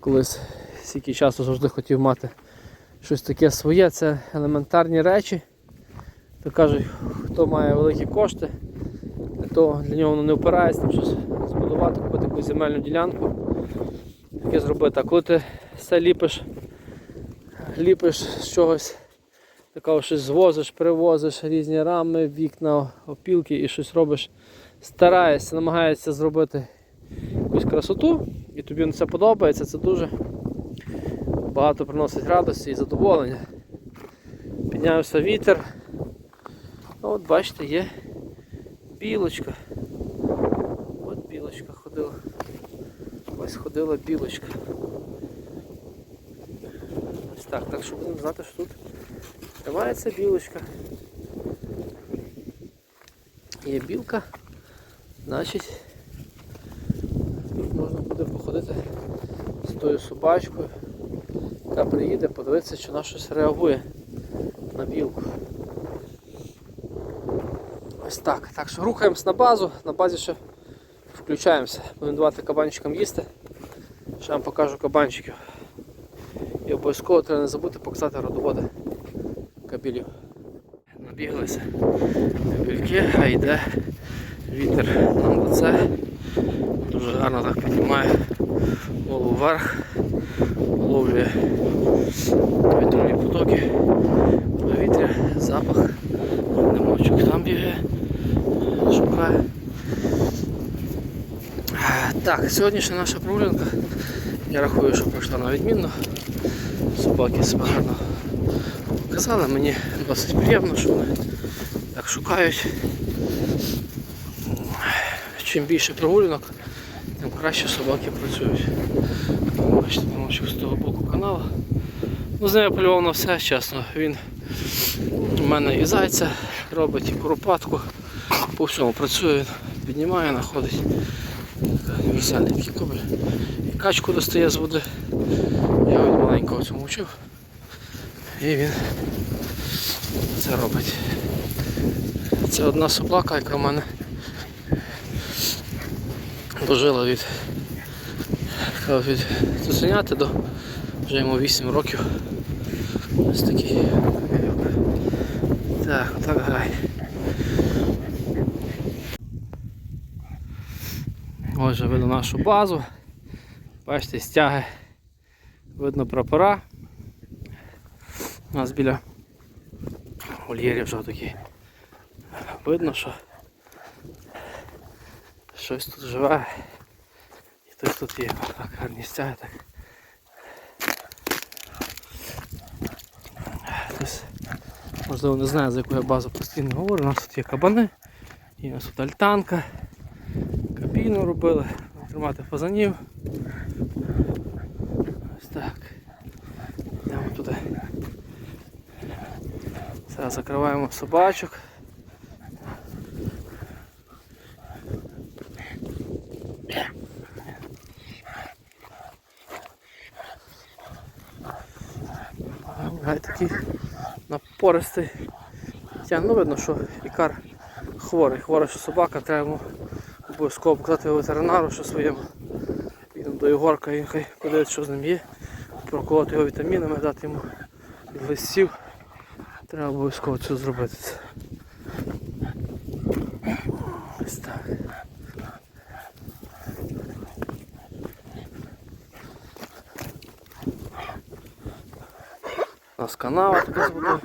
колись стільки часу завжди хотів мати щось таке своє, це елементарні речі. То кажуть, хто має великі кошти, то для нього воно не впирається, там щось збудувати, купити якусь земельну ділянку, таке зробити. А коли ти все ліпиш, ліпиш з чогось, такого щось звозиш, привозиш різні рами, вікна, опілки і щось робиш, стараєшся, намагаєшся зробити якусь красоту, і тобі це подобається, це дуже багато приносить радості і задоволення. Піднявся вітер. Ну, От бачите, є білочка. От білочка ходила. Ось ходила білочка. Ось так, так що будемо знати, що тут тримається білочка. Є білка, значить тут можна буде походити з тою собачкою, яка приїде, подивитися, чи вона щось реагує на білку. Ось так. Так що рухаємось на базу, на базі ще включаємося. Будемо давати кабанчикам їсти. Ще вам покажу кабанчиків. І обов'язково треба не забути показати родоводи кабілів. Набіглися кабільки, а йде вітер на лице. Дуже гарно так піднімає голову вверх, ловлює вітрові потоки, повітря, запах, немочок там бігає, шукає. Так, сьогоднішня наша прогулянка, я рахую, що пройшла на відмінно. Собаки себе гарно показали, мені досить приємно, що вони так шукають. Чим більше прогулянок, тим краще собаки працюють. Бачите, помочок з того боку каналу. Ну, з нею полював на все, чесно. Він у мене і зайця робить, і куропатку. По всьому працює, він піднімає, знаходить. Універсальний такий. І качку достає з води. Я від маленького цьому вчив. І він це робить. Це одна собака, яка в мене дожила від, від цуценяти до вже йому 8 років. Ось такий. Так, так грай. Ось вже видно нашу базу. Бачите, стяги. Видно прапора. У нас біля вольєрів вже такі. Видно, що щось тут живе. І хтось тут є. Так, гарні стяги так. Можливо, не знає, за яку я базу постійно говорю. У нас тут є кабани, і у нас тут альтанка, кабіну робили, тримати фазанів. Ось так. Йдемо туди. Зараз закриваємо собачок. Гай такий напористий. Тя, ну видно, що ікар хворий. Хвора, що собака, треба йому обов'язково показати ветеринару, що своєму. Підемо до Ігорка і хай подивиться, що з ним є. Проколоти його вітамінами, дати йому від листів. Треба обов'язково це зробити. Ось так. У нас канава така з водою.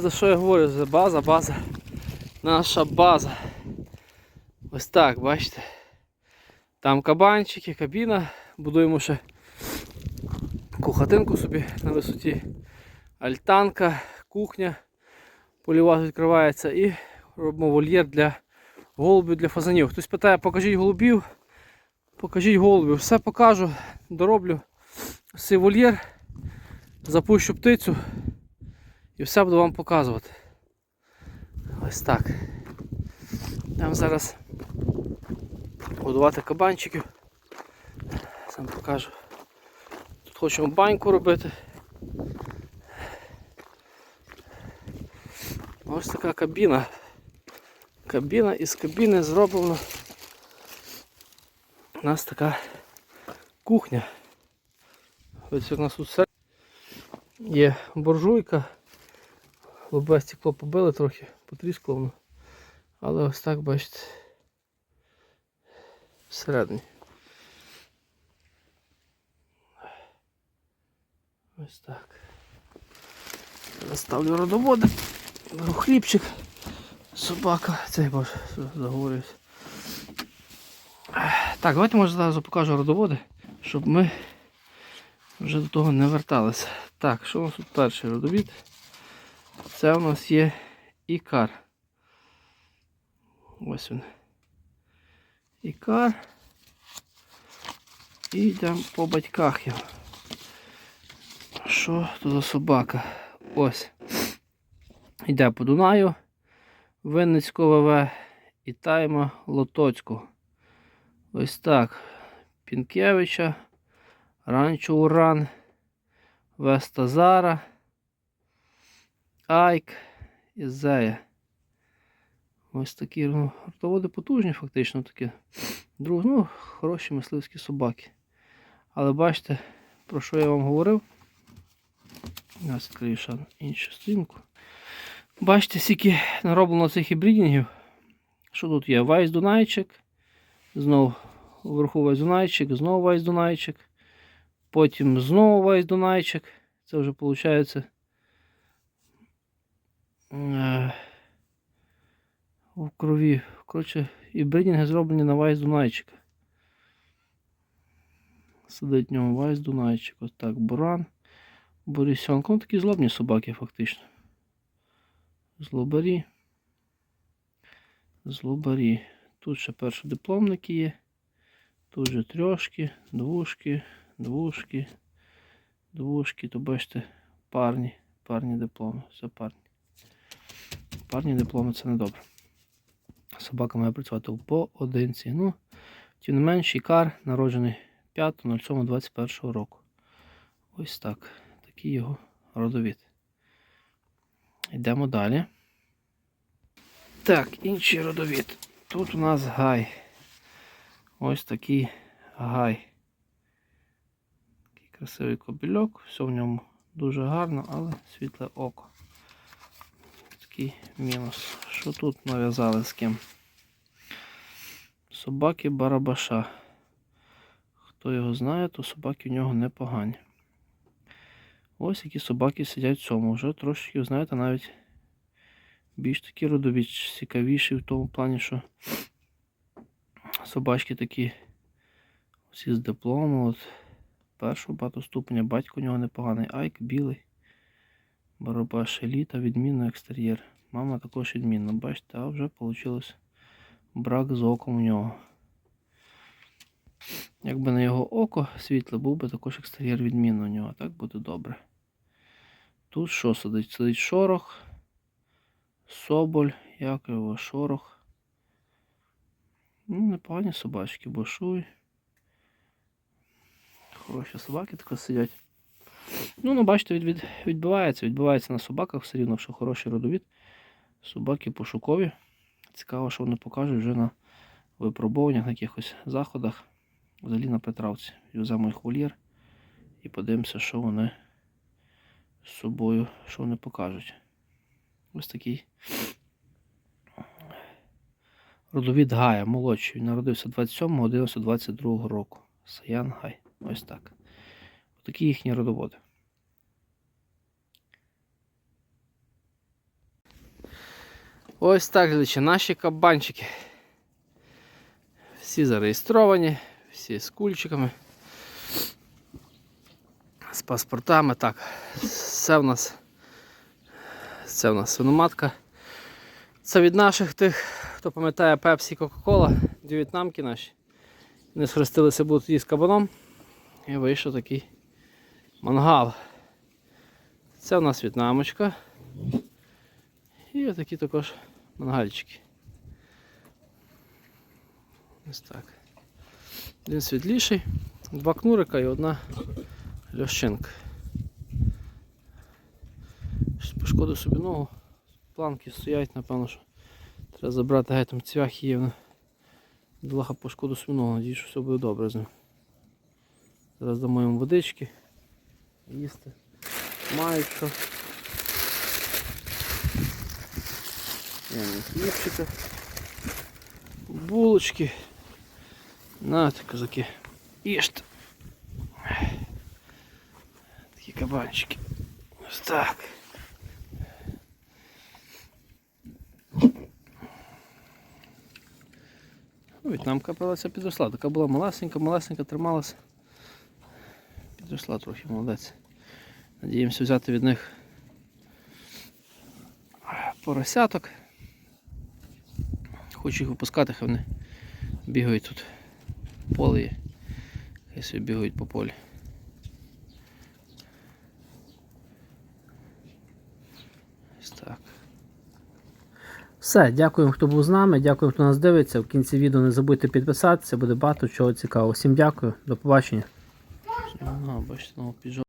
За що я говорю, за база, база. Наша база. Ось так, бачите. Там кабанчики, кабіна. Будуємо ще таку хатинку собі на висоті. Альтанка, кухня. Поліва відкривається і робимо вольєр для голубів для фазанів. Хтось питає, покажіть голубів, покажіть голубів. Все покажу, дороблю цей вольєр, запущу птицю і все буду вам показувати. Ось так. Там зараз годувати кабанчиків. Сам покажу. Тут хочемо баньку робити. Ось така кабіна. Кабіна із кабіни зроблена. У нас така кухня. Ось у нас тут все. Є буржуйка. Лобе стекло побили трохи, потріскало. Але ось так, бачите, всередині. Ось так. Заставлю родоводи. Беру хлібчик. Собака. Цей боже, заговорююсь. Так, давайте може зразу покажу родоводи, щоб ми вже до того не верталися. Так, що у нас тут перший родовід? Це у нас є ікар. Ось він. Ікар. І йдемо по батьках його. Що то за собака? Ось. Йде по Дунаю, Винницького ВВ і Тайма Лотоцького. Ось так. Пінкевича, Ранчо Уран, Веста Зара, Айк і Зея. Ось такі ну, ротоводи потужні, фактично такі. Друг, ну, хороші мисливські собаки. Але бачите, про що я вам говорив? Я відкрию іншу сторінку. Бачите, скільки нароблено цих гібридінгів. Що тут є? Вайс Дунайчик. Знову вверху Вайс Дунайчик, знову Вайс Дунайчик. Потім знову Вайс Дунайчик. Це вже виходить. е, В крові. Коротше, і бридінги зроблені на Вайс Дунайчика. Сидить в ньому Вайс Дунайчик. Ось так, Буран. Борисенко. Ну такі злобні собаки, фактично. Злобарі. Злобарі. Тут ще першодипломники є. Тут же трьошки, двушки, двушки, двушки. То бачите, парні, парні дипломи. Все парні. Парні дипломи це не добре. Собака має працювати по одинці. Ну, тим не менш, Ікар народжений 5.07.21 року. Ось так. Такий його родовід. Йдемо далі. Так, інший родовід. Тут у нас гай. Ось такий гай. Такий красивий кобільок, все в ньому дуже гарно, але світле око. Такий мінус. Що тут нав'язали з ким? Собаки Барабаша. Хто його знає, то собаки в нього непогані. Ось які собаки сидять в цьому. Вже трошки, знаєте, навіть більш такі родові, цікавіші в тому плані, що собачки такі всі з диплому. От першого багатоступеня, батько у нього непоганий, айк білий. Барабаш еліта, відмінно екстер'єр. Мама також відмінна, бачите, а вже вийшло брак з оком у нього. Якби на його око світле, був би також екстер'єр відмінно у нього, так буде добре. Тут що сидить? Сидить шорох, соболь, як його шорох. Ну, непогані собачки, бошуй. Хороші собаки тако сидять. Ну, ну бачите, від, від, відбивається, відбивається на собаках все рівно, що хороший родовід. Собаки пошукові. Цікаво, що вони покажуть вже на випробуваннях, на якихось заходах. Взагалі на Петравці. Візьмемо їх вольєр і подивимося, що вони з собою, що вони покажуть. Ось такий родовід Гая, молодший. Він народився 27 11 22 року. Саян Гай. Ось так. Такі їхні родоводи. Ось так, глядачі, наші кабанчики. Всі зареєстровані, всі з кульчиками, з паспортами. Так, це в нас це в нас свиноматка. Це від наших тих, хто пам'ятає Пепсі Кока-Кола, дві в'єтнамки наші. Вони схрестилися будуть тоді з кабаном. І вийшов такий мангал. Це у нас в'єтнамочка. І отакі також мангальчики. Ось так. Один світліший, два кнурика і одна льощинка. Щось Пошкодив собі ногу. Планки стоять, напевно, що Треба забрати геть там цвях є. воно Бідолаха по шкоду свиного, надіюсь, що все буде добре з ним. Зараз дамо йому водички. Їсти. Мають що. Хлібчика. Булочки. Нате, козаки. Їжте. Такі кабанчики. Ось так. Ну, В'єтнамка пилася підросла. Така була малесенька, малесенька, трималася. Підросла трохи, молодець. Надіємося взяти від них поросяток. Хочу їх випускати, хай вони бігають тут. Поле є. Хай собі бігають по полі. Ось так. Все, дякуємо, хто був з нами, дякуємо, хто нас дивиться. В кінці відео не забудьте підписатися, буде багато чого цікавого. Всім дякую, до побачення.